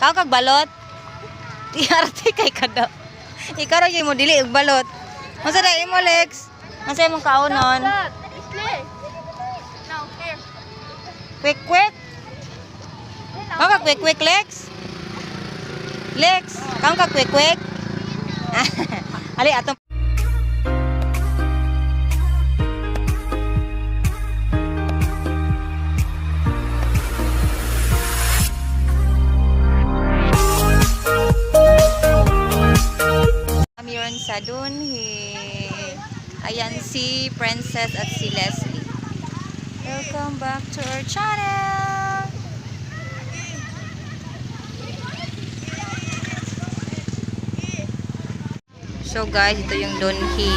Kao kag balot? Tiarte kay kada. Ikaw ra mo dili og balot. Unsa da imo Lex? Unsa imong kaunon? Quick quick. Kao kag quick quick Lex? Lex, kao kag quick quick? Ali atong Kami ron sa Dunhi. Ayan si Princess at si Leslie. Welcome back to our channel! So guys, ito yung Dunhi.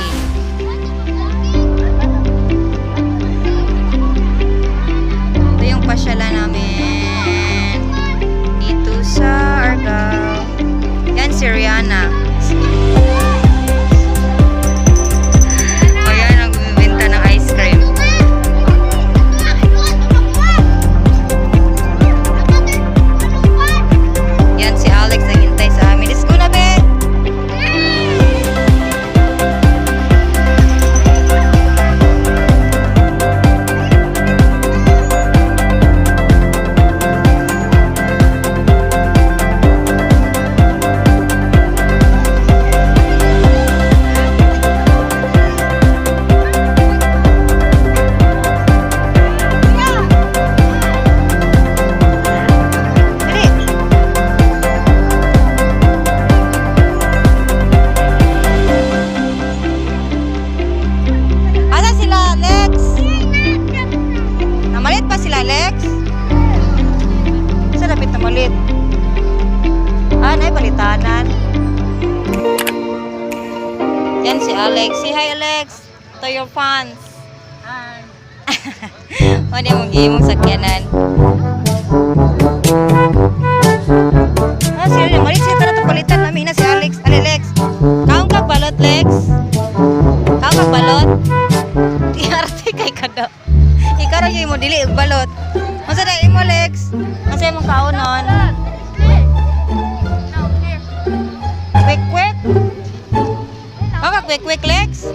Ito yung pasyalan namin Si Alex. Say hi, Alex. To your fans. Ano yung mong sakyanan? Ah, sila namalit. Sila tara palitan namin na si Alex. Ali, Lex. Kaong kag balot, Lex? Kaong kag balot? Tiarte kay kada. Ikaw gyud mo dili balot. Unsa da imo Lex? Unsa imong kaunon? Quick quick. Quick Lex?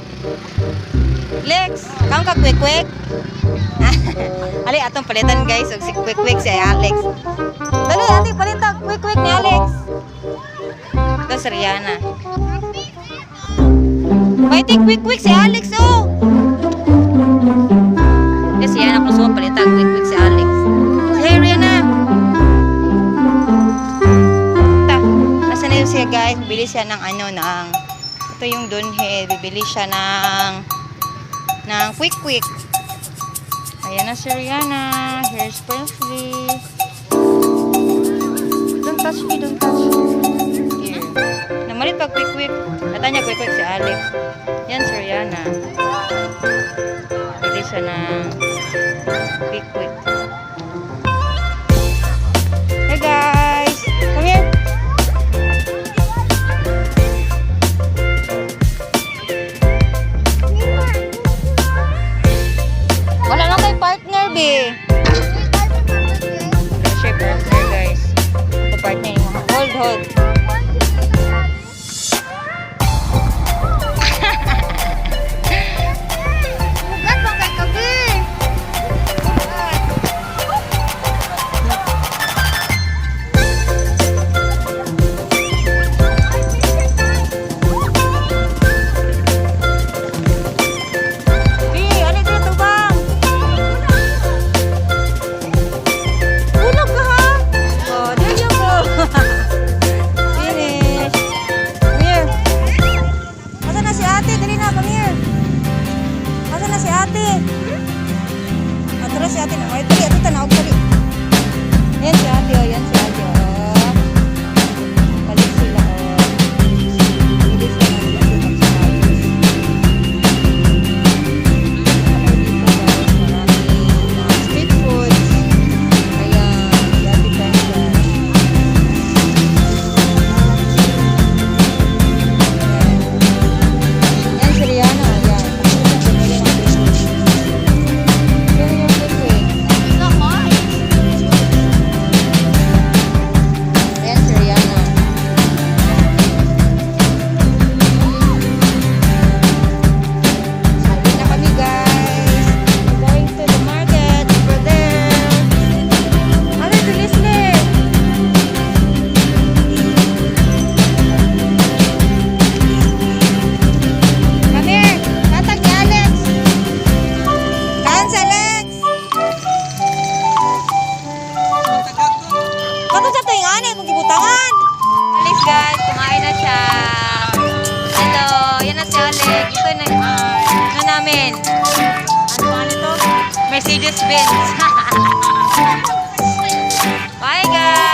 Lex, kaong ka quick quick? Ali atong palitan guys og si quick quick si Alex. Dali ati palitan quick quick ni Alex. Ito si Rihanna. Quick quick si Alex oh. Kasi yan ako suwa palitan quick quick si Alex. Hey Rihanna. Ta, nasa na yun siya guys. Bibili siya ng ano ng ito yung dunhe. Bibili siya ng ng quick quick. Ayan na si Rihanna. Here's Princely. Don't touch me, don't touch me. Namalit pag quick quick. Katanya quick quick si Alex. Yan si Rihanna. Bili siya ng quick quick. Wala siya partner, guys. Ito partner mo. Hold, hold. Ano para sa atin. Ay, tali, ito tanaw, tali. namin. Ano ba nito? Mercedes-Benz. Bye guys!